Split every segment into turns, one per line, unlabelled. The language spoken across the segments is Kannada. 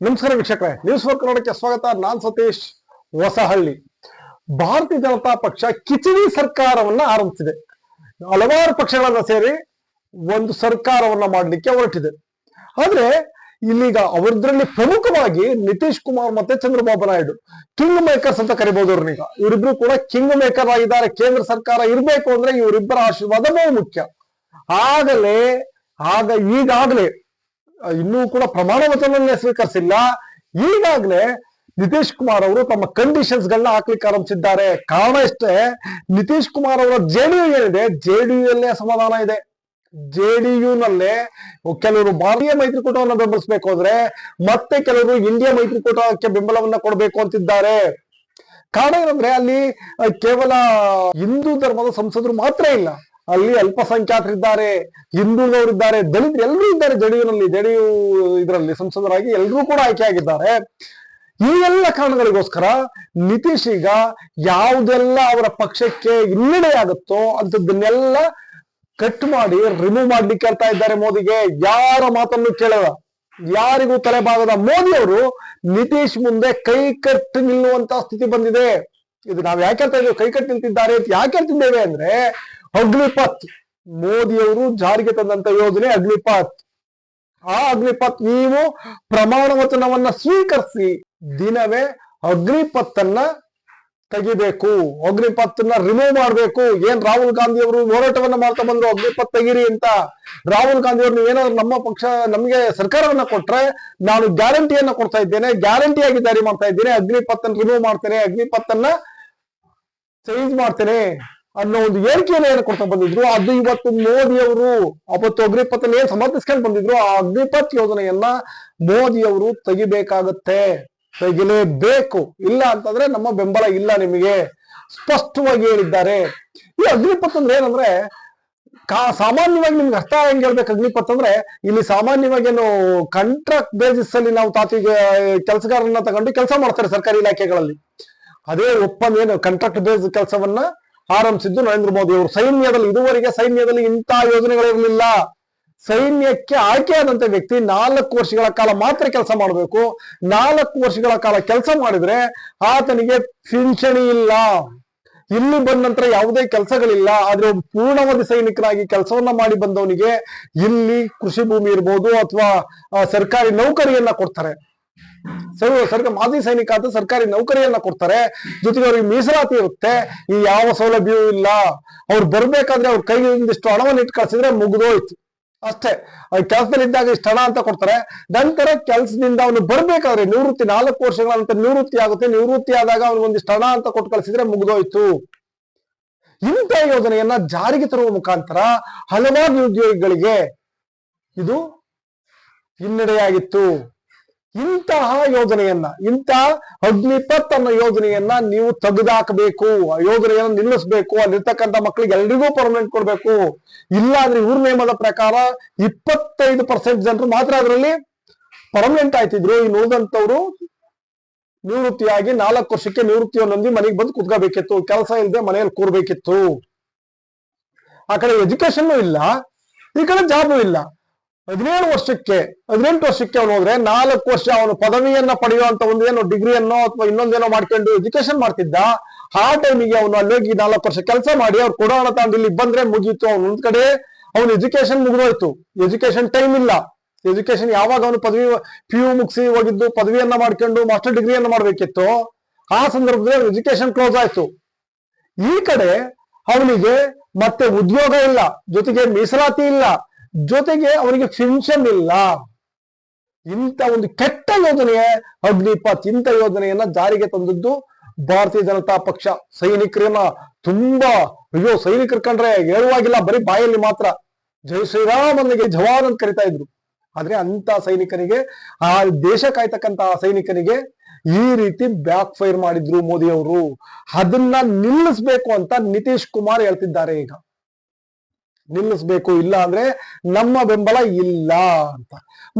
ನಮಸ್ಕಾರ ವೀಕ್ಷಕರೇ ನ್ಯೂಸ್ ಫೋರ್ ಕನ್ನಡಕ್ಕೆ ಸ್ವಾಗತ. ನಾನ್ ಸತೀಶ್ ಹೊಸಹಳ್ಳಿ. ಭಾರತೀಯ ಜನತಾ ಪಕ್ಷ ಕಿಚಡಿ ಸರ್ಕಾರವನ್ನ ಆರಂಭಿಸಿದೆ. ಹಲವಾರು ಪಕ್ಷಗಳನ್ನ ಸೇರಿ ಒಂದು ಸರ್ಕಾರವನ್ನ ಮಾಡಲಿಕ್ಕೆ ಹೊರಟಿದೆ. ಆದ್ರೆ ಇಲ್ಲಿಗ ಅವರದ್ರಲ್ಲಿ ಪ್ರಮುಖವಾಗಿ ನಿತೀಶ್ ಕುಮಾರ್ ಮತ್ತೆ ಚಂದ್ರಬಾಬು ನಾಯ್ಡು, ಕಿಂಗ್ ಮೇಕರ್ಸ್ ಅಂತ ಕರಿಬಹುದು ಅವ್ರನ್ನೀಗ ಇವರಿಬ್ರು ಕೂಡ ಕಿಂಗ್ ಮೇಕರ್ ಆಗಿದ್ದಾರೆ. ಕೇಂದ್ರ ಸರ್ಕಾರ ಇರಬೇಕು ಅಂದ್ರೆ ಇವರಿಬ್ಬರ ಆಶೀರ್ವಾದ ಬಹು ಮುಖ್ಯ ಆಗಲೇ, ಆಗ ಈಗಾಗಲೇ ಇನ್ನೂ ಕೂಡ ಪ್ರಮಾಣ ವಚನವನ್ನೇ ಸ್ವೀಕರಿಸಿಲ್ಲ. ಈಗಾಗಲೇ ನಿತೀಶ್ ಕುಮಾರ್ ಅವರು ತಮ್ಮ ಕಂಡೀಷನ್ಸ್ ಗಳನ್ನ ಹಾಕ್ಲಿಕ್ಕೆ ಆರಂಭಿಸಿದ್ದಾರೆ. ಕಾರಣ ಇಷ್ಟೇ ನಿತೀಶ್ ಕುಮಾರ್ ಅವರ ಜೆಡಿಯು ಏನಿದೆ ಜೆಡಿಯು ಅಲ್ಲೇ ಅಸಮಾಧಾನ ಇದೆ. ಜೆಡಿಯು ನಲ್ಲೇ ಕೆಲವರು ಭಾರತೀಯ ಮೈತ್ರಿಕೂಟವನ್ನು ಬೆಂಬಲಿಸಬೇಕು ಅಂದ್ರೆ ಮತ್ತೆ ಕೆಲವರು ಇಂಡಿಯಾ ಮೈತ್ರಿಕೂಟಕ್ಕೆ ಬೆಂಬಲವನ್ನ ಕೊಡಬೇಕು ಅಂತಿದ್ದಾರೆ. ಕಾರಣ ಏನಂದ್ರೆ ಅಲ್ಲಿ ಕೇವಲ ಹಿಂದೂ ಧರ್ಮದ ಸಂಸದರು ಮಾತ್ರ ಇಲ್ಲ. ಅಲ್ಲಿ ಅಲ್ಪಸಂಖ್ಯಾತರಿದ್ದಾರೆ ಹಿಂದೂಗಳವರಿದ್ದಾರೆ ದಲಿತರು ಎಲ್ಲರೂ ಇದ್ದಾರೆ ಜೆಡಿಯುನಲ್ಲಿ. ಜೆಡಿಯು ಇದರಲ್ಲಿ ಸಂಸದರಾಗಿ ಎಲ್ಲರೂ ಕೂಡ ಆಯ್ಕೆಯಾಗಿದ್ದಾರೆ. ಈ ಎಲ್ಲ ಕಾರಣಗಳಿಗೋಸ್ಕರ ನಿತೀಶ್ ಈಗ ಯಾವುದೆಲ್ಲ ಅವರ ಪಕ್ಷಕ್ಕೆ ಹಿನ್ನಡೆ ಆಗುತ್ತೋ ಅಂತದನ್ನೆಲ್ಲ ಕಟ್ ಮಾಡಿ ರಿಮೂವ್ ಮಾಡ್ಲಿಕ್ಕೆ ಹೇಳ್ತಾ ಇದ್ದಾರೆ ಮೋದಿಗೆ. ಯಾರ ಮಾತನ್ನು ಕೇಳದ ಯಾರಿಗೂ ತಲೆಬಾಗದ ಮೋದಿ ಅವರು ನಿತೀಶ್ ಮುಂದೆ ಕೈ ಕಟ್ಟು ನಿಲ್ಲುವಂತ ಸ್ಥಿತಿ ಬಂದಿದೆ. ಇದು ನಾವ್ ಯಾಕೆ ಹೇಳ್ತಾ ಇದ್ದೇವೆ ಕೈ ಕಟ್ಟು ನಿಂತಿದ್ದಾರೆ ಅಂತ ಯಾಕೆ ಹೇಳ್ತಿದ್ದೇವೆ ಅಂದ್ರೆ ಅಗ್ನಿಪಥ್. ಮೋದಿಯವರು ಜಾರಿಗೆ ತಂದಂತ ಯೋಜನೆ ಅಗ್ನಿಪಥ್. ಆ ಅಗ್ನಿಪಥ್ ನೀವು ಪ್ರಮಾಣ ವಚನವನ್ನ ಸ್ವೀಕರಿಸಿ ದಿನವೇ ಅಗ್ನಿಪಥನ್ನ ತೆಗಿಬೇಕು. ಅಗ್ನಿಪಥನ್ನ ರಿಮೂವ್ ಮಾಡಬೇಕು. ಏನ್ ರಾಹುಲ್ ಗಾಂಧಿ ಅವರು ಹೋರಾಟವನ್ನ ಮಾಡ್ತಾ ಬಂದ್ರು ಅಗ್ನಿಪಥ್ ತೆಗಿರಿ ಅಂತ. ರಾಹುಲ್ ಗಾಂಧಿ ಅವರು ನಮ್ಮ ಪಕ್ಷ, ನಮ್ಗೆ ಸರ್ಕಾರವನ್ನ ಕೊಟ್ರೆ ನಾನು ಗ್ಯಾರಂಟಿಯನ್ನ ಕೊಡ್ತಾ ಇದ್ದೇನೆ ಗ್ಯಾರಂಟಿಯಾಗಿ ಜಾರಿ ಮಾಡ್ತಾ ಇದ್ದೇನೆ ಅಗ್ನಿಪಥನ್ನ ರಿಮೂವ್ ಮಾಡ್ತೇನೆ, ಅಗ್ನಿಪಥನ್ನ ಚೇಂಜ್ ಮಾಡ್ತೇನೆ. ಅನ್ನೋ ಒಂದು ಹೇಳಿಕೆಯನ್ನು ಏನು ಕೊಡ್ತಾ ಬಂದಿದ್ರು. ಅದು ಇವತ್ತು ಮೋದಿ ಅವರು ಅವತ್ತು ಅಗ್ನಿಪಥನ ಏನ್ ಸಮರ್ಥಿಸ್ಕೊಂಡು ಬಂದಿದ್ರು, ಆ ಅಗ್ನಿಪಥ್ ಯೋಜನೆಯನ್ನ ಮೋದಿ ಅವರು ತೆಗಿಬೇಕಾಗತ್ತೆ, ತೆಗಿಲೇಬೇಕು. ಇಲ್ಲ ಅಂತಂದ್ರೆ ನಮ್ಮ ಬೆಂಬಲ ಇಲ್ಲ ನಿಮಗೆ. ಸ್ಪಷ್ಟವಾಗಿ ಹೇಳಿದ್ದಾರೆ. ಈ ಅಗ್ನಿಪಥ್ ಅಂದ್ರೆ ಏನಂದ್ರೆ, ಕಾ, ಸಾಮಾನ್ಯವಾಗಿ ನಿಮ್ಗೆ ಅರ್ಥ ಹೆಂಗ್ ಹೇಳ್ಬೇಕು ಅಗ್ನಿಪಥ್ ಅಂದ್ರೆ, ಇಲ್ಲಿ ಸಾಮಾನ್ಯವಾಗಿ ಏನು ಕಾಂಟ್ರಾಕ್ಟ್ ಬೇಸಿಸ್ ಅಲ್ಲಿ ನಾವು ತಾತಿಗೆ ಕೆಲಸಗಾರರನ್ನ ತಗೊಂಡು ಕೆಲಸ ಮಾಡ್ತಾರೆ ಸರ್ಕಾರಿ ಇಲಾಖೆಗಳಲ್ಲಿ. ಅದೇ ಒಪ್ಪಂದ ಏನು ಕಾಂಟ್ರಾಕ್ಟ್ ಬೇಸ್ ಕೆಲಸವನ್ನ ಆರಂಭಿಸಿದ್ದು ನರೇಂದ್ರ ಮೋದಿ ಅವರು. ಸೈನ್ಯದಲ್ಲಿ, ಇದುವರೆಗೆ ಸೈನ್ಯದಲ್ಲಿ ಇಂಥ ಯೋಜನೆಗಳಿರಲಿಲ್ಲ ಸೈನ್ಯಕ್ಕೆ ಆಯ್ಕೆಯಾದಂತ ವ್ಯಕ್ತಿ ನಾಲ್ಕು ವರ್ಷಗಳ ಕಾಲ ಮಾತ್ರ ಕೆಲಸ ಮಾಡಬೇಕು. ನಾಲ್ಕು ವರ್ಷಗಳ ಕಾಲ ಕೆಲಸ ಮಾಡಿದ್ರೆ ಆತನಿಗೆ ಪಿಂಚಣಿ ಇಲ್ಲ. ಇಲ್ಲಿ ಬಂದ ನಂತರ ಯಾವುದೇ ಕೆಲಸಗಳಿಲ್ಲ. ಆದ್ರೆ ಒಬ್ಬ ಪೂರ್ಣಾವಧಿ ಸೈನಿಕರಾಗಿ ಕೆಲಸವನ್ನ ಮಾಡಿ ಬಂದವನಿಗೆ ಇಲ್ಲಿ ಕೃಷಿ ಭೂಮಿ ಇರ್ಬೋದು ಅಥವಾ ಸರ್ಕಾರಿ ನೌಕರಿಯನ್ನ ಕೊಡ್ತಾರೆ. ಸರ್ಕಾರ ಮಾಜಿ ಸೈನಿಕ ಅಂತ ಸರ್ಕಾರಿ ನೌಕರಿಯನ್ನ ಕೊಡ್ತಾರೆ. ಜೊತೆಗೆ ಅವ್ರಿಗೆ ಮೀಸಲಾತಿ ಇರುತ್ತೆ. ಈ ಯಾವ ಸೌಲಭ್ಯವೂ ಇಲ್ಲ. ಅವ್ರು ಬರ್ಬೇಕಾದ್ರೆ ಅವ್ರ ಕೈಗೆ ಒಂದಿಷ್ಟು ಹಣವನ್ನು ಇಟ್ಟು ಕಳ್ಸಿದ್ರೆ ಮುಗಿದೋಯ್ತು. ಅಷ್ಟೇ. ಕೆಲಸದಲ್ಲಿ ಇದ್ದಾಗ ಇಷ್ಟು ಹಣ ಅಂತ ಕೊಡ್ತಾರೆ. ನಂತರ ಕೆಲಸದಿಂದ ಅವನು ಬರ್ಬೇಕಾದ್ರೆ ನಿವೃತ್ತಿ ನಾಲ್ಕು ವರ್ಷಗಳ ನಂತರ ನಿವೃತ್ತಿ ಆಗುತ್ತೆ. ನಿವೃತ್ತಿ ಆದಾಗ ಅವ್ನಿಗೆ ಒಂದಿಷ್ಟು ಹಣ ಅಂತ ಕೊಟ್ಟು ಕಳ್ಸಿದ್ರೆ ಮುಗಿದೋಯ್ತು. ಇಂಥ ಯೋಜನೆಯನ್ನ ಜಾರಿಗೆ ತರುವ ಮುಖಾಂತರ ಹಲವಾರು ಉದ್ಯೋಗಿಗಳಿಗೆ ಇದು ಹಿನ್ನಡೆಯಾಗಿತ್ತು. ಇಂತಹ ಯೋಜನೆಯನ್ನ ಇಂತಹ ಅಗ್ನಿಪತ್ ಅನ್ನೋ ಯೋಜನೆಯನ್ನ ನೀವು ತೆಗೆದಾಕಬೇಕು, ಆ ಯೋಜನೆಯನ್ನ ನಿಲ್ಲಿಸಬೇಕು, ಅಲ್ಲಿರ್ತಕ್ಕಂಥ ಮಕ್ಕಳಿಗೆ ಎಲ್ರಿಗೂ ಪರ್ಮನೆಂಟ್ ಕೊಡಬೇಕು. ಇಲ್ಲ ಅಂದ್ರೆ ಇವ್ರ ನಿಯಮದ ಪ್ರಕಾರ ಇಪ್ಪತ್ತೈದು ಪರ್ಸೆಂಟ್ ಜನರು ಮಾತ್ರ ಅದರಲ್ಲಿ ಪರ್ಮನೆಂಟ್ ಆಯ್ತಿದ್ರು. ಈ ಉಳಿದಂತವ್ರು ನಿವೃತ್ತಿಯಾಗಿ ನಾಲ್ಕು ವರ್ಷಕ್ಕೆ ನಿವೃತ್ತಿಯನ್ನು ಹೊಂದಿ ಮನೆಗೆ ಬಂದು ಕುತ್ಕೋಬೇಕಿತ್ತು. ಕೆಲಸ ಇಲ್ಲದೆ ಮನೆಯಲ್ಲಿ ಕೂರ್ಬೇಕಿತ್ತು. ಆ ಕಡೆ ಎಜುಕೇಶನ್ ಇಲ್ಲ, ಈ ಕಡೆ ಜಾಬು ಇಲ್ಲ. ಹದಿನೇಳು ವರ್ಷಕ್ಕೆ, ಹದಿನೆಂಟು ವರ್ಷಕ್ಕೆ ಅವನು ಹೋದ್ರೆ ನಾಲ್ಕು ವರ್ಷ ಅವನು ಪದವಿಯನ್ನ ಪಡೆಯುವಂತ ಒಂದು ಏನೋ ಡಿಗ್ರಿಯನ್ನೋ ಅಥವಾ ಇನ್ನೊಂದೇನೋ ಮಾಡ್ಕೊಂಡು ಎಜುಕೇಶನ್ ಮಾಡ್ತಿದ್ದ, ಆ ಟೈಮಿಗೆ ಅವನು ಅಲ್ಲೋಗಿ ನಾಲ್ಕು ವರ್ಷ ಕೆಲಸ ಮಾಡಿ, ಅವ್ರು ಕೊಡೋಣ ತಗೊಂಡು ಇಲ್ಲಿ ಬಂದ್ರೆ ಮುಗೀತು. ಅವ್ನು ಒಂದ್ ಕಡೆ ಅವನು ಎಜುಕೇಶನ್ ಮುಗಿದೋಯ್ತು. ಎಜುಕೇಶನ್ ಟೈಮ್ ಇಲ್ಲ. ಎಜುಕೇಶನ್ ಯಾವಾಗ ಅವನು ಪದವಿ ಪಿ ಯು ಮುಗಿಸಿ ಹೋಗಿದ್ದು, ಪದವಿಯನ್ನ ಮಾಡ್ಕೊಂಡು ಮಾಸ್ಟರ್ ಡಿಗ್ರಿಯನ್ನ ಮಾಡ್ಬೇಕಿತ್ತು, ಆ ಸಂದರ್ಭದಲ್ಲಿ ಎಜುಕೇಶನ್ ಕ್ಲೋಸ್ ಆಯ್ತು. ಈ ಕಡೆ ಅವನಿಗೆ ಮತ್ತೆ ಉದ್ಯೋಗ ಇಲ್ಲ. ಜೊತೆಗೆ ಮೀಸಲಾತಿ ಇಲ್ಲ. ಜೊತೆಗೆ ಅವರಿಗೆ ಪೆನ್ಷನ್ ಇಲ್ಲ. ಇಂಥ ಒಂದು ಕೆಟ್ಟ ಯೋಜನೆ ಅಗ್ನಿಪಥ್ ಇಂಥ ಯೋಜನೆಯನ್ನ ಜಾರಿಗೆ ತಂದದ್ದು ಭಾರತೀಯ ಜನತಾ ಪಕ್ಷ ಸೈನಿಕರನ್ನ ತುಂಬಾ, ಅಯ್ಯೋ ಸೈನಿಕರು ಕಂಡ್ರೆ ಹೇಳುವಾಗಿಲ್ಲ, ಬರೀ ಬಾಯಲ್ಲಿ ಮಾತ್ರ ಜೈ ಶ್ರೀರಾಮನಿಗೆ ಜವಾನ್ ಅಂತ ಕರಿತಾ ಇದ್ರು. ಆದ್ರೆ ಅಂತ ಸೈನಿಕನಿಗೆ ಆ ದೇಶ ಕಾಯ್ತಕ್ಕಂತ ಆ ಸೈನಿಕನಿಗೆ ಈ ರೀತಿ ಬ್ಯಾಕ್ ಫೈರ್ ಮಾಡಿದ್ರು ಮೋದಿ ಅವರು ಅದನ್ನ ನಿಲ್ಲಿಸ್ಬೇಕು ಅಂತ ನಿತೀಶ್ ಕುಮಾರ್ ಹೇಳ್ತಿದ್ದಾರೆ ಈಗ. ನಿಲ್ಲಿಸ್ಬೇಕು, ಇಲ್ಲ ಅಂದ್ರೆ ನಮ್ಮ ಬೆಂಬಲ ಇಲ್ಲ ಅಂತ.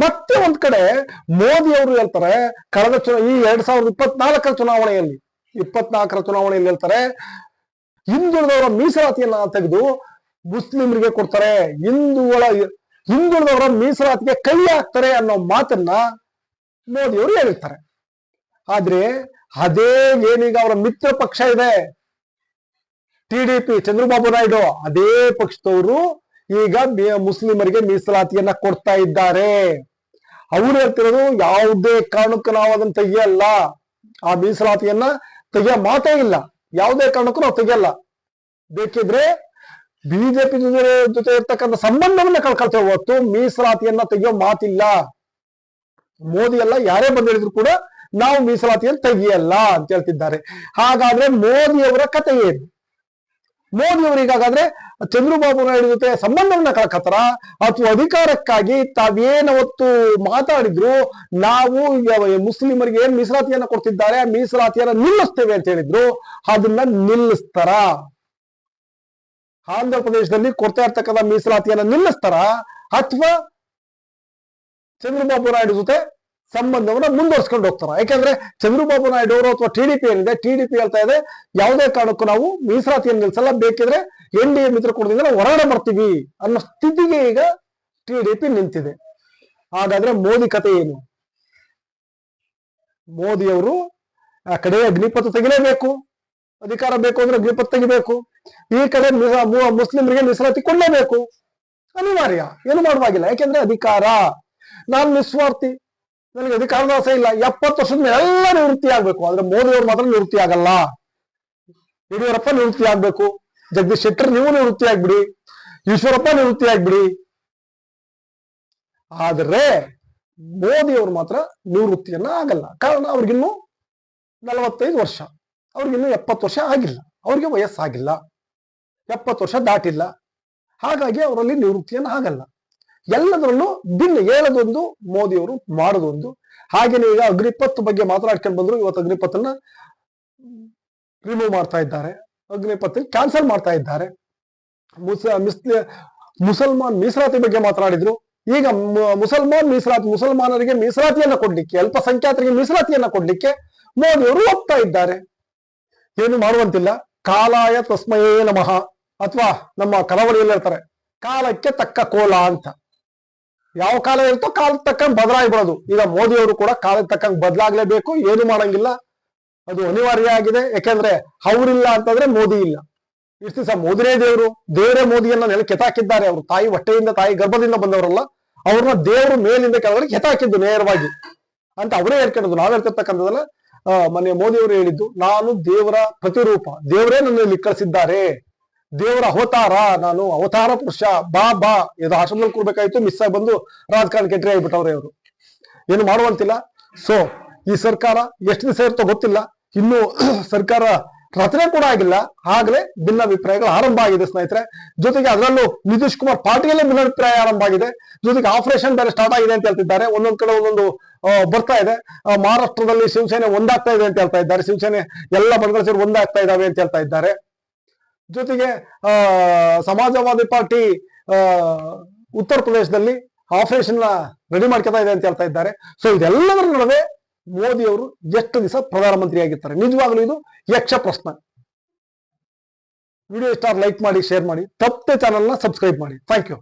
ಮತ್ತೆ ಒಂದ್ ಕಡೆ ಮೋದಿ ಅವರು ಹೇಳ್ತಾರೆ, ಕಳೆದ ಚುನಾವ ಈ ಎರಡ್ ಸಾವಿರದ ಇಪ್ಪತ್ನಾಲ್ಕರ ಚುನಾವಣೆಯಲ್ಲಿ ಇಪ್ಪತ್ನಾಲ್ಕರ ಚುನಾವಣೆಯಲ್ಲಿ ಹೇಳ್ತಾರೆ, ಹಿಂದುಳಿದವರ ಮೀಸಲಾತಿಯನ್ನ ತೆಗೆದು ಮುಸ್ಲಿಮರಿಗೆ ಕೊಡ್ತಾರೆ, ಹಿಂದೂಗಳ, ಹಿಂದುಳಿದವರ ಮೀಸಲಾತಿಗೆ ಕೈ ಹಾಕ್ತಾರೆ ಅನ್ನೋ ಮಾತನ್ನ ಮೋದಿಯವರು ಹೇಳಿರ್ತಾರೆ. ಆದ್ರೆ ಅದೇ ಏನೀಗ ಅವರ ಮಿತ್ರ ಪಕ್ಷ ಇದೆ ಟಿಡಿಪಿ ಚಂದ್ರಬಾಬು ನಾಯ್ಡು. ಅದೇ ಪಕ್ಷದವರು ಈಗ ಮುಸ್ಲಿಮರಿಗೆ ಮೀಸಲಾತಿಯನ್ನ ಕೊಡ್ತಾ ಇದ್ದಾರೆ. ಅವ್ರು ಹೇಳ್ತಿರೋದು ಯಾವುದೇ ಕಾರಣಕ್ಕೂ ನಾವು ಅದನ್ನ ತೆಗಿಯಲ್ಲ. ಆ ಮೀಸಲಾತಿಯನ್ನ ತೆಗಿಯ ಮಾತೇ ಇಲ್ಲ. ಯಾವುದೇ ಕಾರಣಕ್ಕೂ ನಾವು ತೆಗಿಯಲ್ಲ. ಬೇಕಿದ್ರೆ ಬಿಜೆಪಿ ಜೊತೆ ಜೊತೆ ಇರ್ತಕ್ಕಂಥ ಸಂಬಂಧವನ್ನ ಕಳ್ಕೊಳ್ತೇವೆ. ಹೊತ್ತು ಮೀಸಲಾತಿಯನ್ನ ತೆಗಿಯೋ ಮಾತಿಲ್ಲ. ಮೋದಿ ಎಲ್ಲ ಯಾರೇ ಬಂದು ಹೇಳಿದ್ರು ಕೂಡ ನಾವು ಮೀಸಲಾತಿಯನ್ನು ತೆಗಿಯಲ್ಲ ಅಂತ ಹೇಳ್ತಿದ್ದಾರೆ. ಹಾಗಾದ್ರೆ ಮೋದಿಯವರ ಕತೆ ಏನು? ಮೋದಿಯವರು ಅವರಿಗಾಗಾದ್ರೆ ಚಂದ್ರಬಾಬು ನಾಯ್ಡು ಜೊತೆ ಸಂಬಂಧವನ್ನ ಕಳ್ಕತ್ತಾರ. ಅಥವಾ ಅಧಿಕಾರಕ್ಕಾಗಿ ತಾವೇನವತ್ತು ಮಾತಾಡಿದ್ರು, ನಾವು ಮುಸ್ಲಿಮರಿಗೆ ಏನ್ ಮೀಸಲಾತಿಯನ್ನ ಕೊಡ್ತಿದ್ದಾರೆ, ಆ ಮೀಸಲಾತಿಯನ್ನ ನಿಲ್ಲಿಸ್ತೇವೆ ಅಂತ ಹೇಳಿದ್ರು, ಅದನ್ನ ನಿಲ್ಲಿಸ್ತಾರ. ಆಂಧ್ರ ಪ್ರದೇಶದಲ್ಲಿ ಕೊಡ್ತಾ ಇರ್ತಕ್ಕಂಥ ಮೀಸಲಾತಿಯನ್ನ ನಿಲ್ಲಿಸ್ತಾರ. ಅಥವಾ ಚಂದ್ರಬಾಬು ನಾಯ್ಡು ಜೊತೆ ಸಂಬಂಧವನ್ನ ಮುಂದುವರ್ಸ್ಕೊಂಡು ಹೋಗ್ತಾರ. ಯಾಕೆಂದ್ರೆ ಚಂದ್ರಬಾಬು ನಾಯ್ಡು ಅವರು ಅಥವಾ ಟಿಡಿಪಿ ಏನಿದೆ ಟಿಡಿಪಿ ಹೇಳ್ತಾ ಇದೆ, ಯಾವುದೇ ಕಾರಣಕ್ಕೂ ನಾವು ಮೀಸಲಾತಿಯನ್ನು ನಿಲ್ಸಲ್ಲ. ಬೇಕಿದ್ರೆ ಎನ್ ಡಿ ಎ ಮಿತ್ರಕೂಟದಿಂದ ನಾವು ಹೊರಗಡೆ ಬರ್ತೀವಿ ಅನ್ನೋ ಸ್ಥಿತಿಗೆ ಈಗ ಟಿಡಿಪಿ ನಿಂತಿದೆ. ಹಾಗಾದ್ರೆ ಮೋದಿ ಕತೆ ಏನು? ಮೋದಿಯವರು ಆ ಕಡೆ ಅಗ್ನಿಪಥ ತೆಗಿಲೇಬೇಕು. ಅಧಿಕಾರ ಬೇಕು ಅಂದ್ರೆ ಅಗ್ನಿಪಥ ತೆಗಿಬೇಕು. ಈ ಕಡೆ ಮುಸ್ಲಿಮರಿಗೆ ಮೀಸಲಾತಿ ಕೊಡಲೇಬೇಕು. ಅನಿವಾರ್ಯ. ಏನು ಮಾಡುವಾಗಿಲ್ಲ. ಯಾಕೆಂದ್ರೆ ಅಧಿಕಾರ. ನಾನು ನಿಸ್ವಾರ್ಥಿ. ನನಗೆ ಅಧಿಕಾರದ ಆಸೆ ಇಲ್ಲ. ಎಪ್ಪತ್ತು ವರ್ಷದ ಮೇಲೆ ಎಲ್ಲ ನಿವೃತ್ತಿ ಆಗ್ಬೇಕು. ಆದ್ರೆ ಮೋದಿ ಅವರು ಮಾತ್ರ ನಿವೃತ್ತಿ ಆಗಲ್ಲ. ಯಡಿಯೂರಪ್ಪ ನಿವೃತ್ತಿ ಆಗ್ಬೇಕು. ಜಗದೀಶ್ ಶೆಟ್ಟರ್ ನೀವು ನಿವೃತ್ತಿ ಆಗ್ಬಿಡಿ. ಈಶ್ವರಪ್ಪ ನಿವೃತ್ತಿ ಆಗ್ಬಿಡಿ. ಆದ್ರೆ ಮೋದಿ ಅವರು ಮಾತ್ರ ನಿವೃತ್ತಿಯನ್ನ ಆಗಲ್ಲ. ಕಾರಣ ಅವ್ರಿಗಿನ್ನೂ ನಲವತ್ತೈದು ವರ್ಷ. ಅವ್ರಿಗಿನ್ನೂ ಎಪ್ಪತ್ತು ವರ್ಷ ಆಗಿಲ್ಲ. ಅವ್ರಿಗೆ ವಯಸ್ಸಾಗಿಲ್ಲ. ಎಪ್ಪತ್ತು ವರ್ಷ ದಾಟಿಲ್ಲ. ಹಾಗಾಗಿ ಅವರಲ್ಲಿ ನಿವೃತ್ತಿಯನ್ನು ಆಗಲ್ಲ. ಎಲ್ಲದರಲ್ಲೂ ಭಿನ್ನ ಹೇಳದೊಂದು, ಮೋದಿಯವರು ಮಾಡದೊಂದು. ಹಾಗೇನೆ ಈಗ ಅಗ್ನಿಪತ್ ಬಗ್ಗೆ ಮಾತನಾಡ್ಕೊಂಡು ಬಂದ್ರು, ಇವತ್ತು ಅಗ್ನಿಪಥನ್ನ ರಿಮೂವ್ ಮಾಡ್ತಾ ಇದ್ದಾರೆ. ಅಗ್ನಿಪತ್ ಕ್ಯಾನ್ಸಲ್ ಮಾಡ್ತಾ ಇದ್ದಾರೆ. ಮುಸ, ಮಿಸ್ಲಿ, ಮುಸಲ್ಮಾನ್ ಮೀಸಲಾತಿ ಬಗ್ಗೆ ಮಾತನಾಡಿದ್ರು. ಈಗ ಮುಸಲ್ಮಾನ್ ಮೀಸಲಾತಿ, ಮುಸಲ್ಮಾನರಿಗೆ ಮೀಸಲಾತಿಯನ್ನ ಕೊಡ್ಲಿಕ್ಕೆ, ಅಲ್ಪಸಂಖ್ಯಾತರಿಗೆ ಮೀಸಲಾತಿಯನ್ನ ಕೊಡ್ಲಿಕ್ಕೆ ಮೋದಿಯವರು ಒಪ್ತಾ ಇದ್ದಾರೆ. ಏನು ಮಾಡುವಂತಿಲ್ಲ. ಕಾಲಾಯ ತಸ್ಮಯೇ ನಮಃ. ಅಥವಾ ನಮ್ಮ ಕರಾವಳಿಯಲ್ಲಿ ಹೇಳ್ತಾರೆ ಕಾಲಕ್ಕೆ ತಕ್ಕ ಕೋಲ ಅಂತ. ಯಾವ ಕಾಲ ಇರುತ್ತೋ ಕಾಲಕ್ಕೆ ತಕ್ಕಂಗೆ ಬದಲಾಗಿ ಬಿಡೋದು. ಈಗ ಮೋದಿ ಅವರು ಕೂಡ ಕಾಲಕ್ಕೆ ತಕ್ಕಂಗೆ ಬದಲಾಗ್ಲೇಬೇಕು, ಏನು ಮಾಡಂಗಿಲ್ಲ. ಅದು ಅನಿವಾರ್ಯ ಆಗಿದೆ ಯಾಕೆಂದ್ರೆ ಅವ್ರಿಲ್ಲ ಅಂತಂದ್ರೆ ಮೋದಿ ಇಲ್ಲ. ಇಷ್ಟು ದಿವಸ ಮೋದಿನೇ ದೇವರು. ದೇವರೇ ಮೋದಿಯನ್ನ ನೆಲ ಕೆತಾಕಿದ್ದಾರೆ ಅವರು. ತಾಯಿ ಹೊಟ್ಟೆಯಿಂದ, ತಾಯಿ ಗರ್ಭದಿಂದ ಬಂದವರಲ್ಲ, ಅವ್ರನ್ನ ದೇವರು ಮೇಲಿಂದ ಕೆಳಗಡೆ ಕೆತಾಕಿದ್ದು ನೇರವಾಗಿ. ಅಂತ ಅವರೇ ಹೇಳ್ಕೊಂಡಿದ್ದು. ನಾವ್ ಹೇಳ್ತಿರ್ತಕ್ಕಂಥದ್ದಲ್ಲ ಮನೆ ಮೊನ್ನೆ ಮೋದಿ ಅವರು ಹೇಳಿದ್ದು, ನಾನು ದೇವರ ಪ್ರತಿರೂಪ. ದೇವರೇ ನನ್ನಲ್ಲಿ ಕಳಿಸಿದ್ದಾರೆ. ದೇವರ ಅವತಾರ, ನಾನು ಅವತಾರ ಪುರುಷ, ಬಾ ಬಾ, ಇದು ಆಶ್ರಮದಲ್ಲಿ ಕೊಡ್ಬೇಕಾಯ್ತು ಮಿಸ್ ಆಗಿ ಬಂದು ರಾಜಕಾರಣ ಎಂಟ್ರಿ ಆಗಿಬಿಟ್ಟವ್ರೆ ಅವರು ಏನು ಮಾಡುವಂತಿಲ್ಲ. ಸೊ ಈ ಸರ್ಕಾರ ಎಷ್ಟು ದಿವಸ ಇರುತ್ತೋ ಗೊತ್ತಿಲ್ಲ. ಇನ್ನು ಸರ್ಕಾರ ರಚನೆ ಕೂಡ ಆಗಿಲ್ಲ. ಆಗ್ಲೇ ಭಿನ್ನಾಭಿಪ್ರಾಯಗಳು ಆರಂಭ ಆಗಿದೆ ಸ್ನೇಹಿತರೆ. ಜೊತೆಗೆ ಅದರಲ್ಲೂ ನಿತೀಶ್ ಕುಮಾರ್ ಪಾರ್ಟಿಯಲ್ಲೇ ಭಿನ್ನಾಭಿಪ್ರಾಯ ಆರಂಭ ಆಗಿದೆ. ಜೊತೆಗೆ ಆಪರೇಷನ್ ಬೇರೆ ಸ್ಟಾರ್ಟ್ ಆಗಿದೆ ಅಂತ ಹೇಳ್ತಿದ್ದಾರೆ. ಒಂದೊಂದ್ ಕಡೆ ಒಂದೊಂದು ಬರ್ತಾ ಇದೆ. ಮಹಾರಾಷ್ಟ್ರದಲ್ಲಿ ಶಿವಸೇನೆ ಒಂದಾಗ್ತಾ ಇದೆ ಅಂತ ಹೇಳ್ತಾ ಇದ್ದಾರೆ. ಶಿವಸೇನೆ ಎಲ್ಲ ಬಣಗಳು ಸೇರಿ ಒಂದಾಗ್ತಾ ಇದಾವೆ ಅಂತ ಹೇಳ್ತಾ ಇದ್ದಾರೆ. ಜೊತೆಗೆ ಸಮಾಜವಾದಿ ಪಾರ್ಟಿ ಉತ್ತರ ಪ್ರದೇಶದಲ್ಲಿ ಆಪರೇಷನ್ ರೆಡಿ ಮಾಡ್ಕೊತಾ ಇದೆ ಅಂತ ಹೇಳ್ತಾ ಇದ್ದಾರೆ. ಸೊ ಇದೆಲ್ಲದರ ನಡುವೆ ಮೋದಿ ಅವರು ಎಷ್ಟು ದಿವಸ ಪ್ರಧಾನಮಂತ್ರಿ ಆಗಿರ್ತಾರೆ? ನಿಜವಾಗ್ಲೂ ಇದು ಯಕ್ಷ ಪ್ರಶ್ನೆ. ವಿಡಿಯೋ ಇಷ್ಟ ಲೈಕ್ ಮಾಡಿ ಶೇರ್ ಮಾಡಿ, ತಪ್ಪದೆ ಚಾನಲ್ನ ಸಬ್ಸ್ಕ್ರೈಬ್ ಮಾಡಿ. Thank you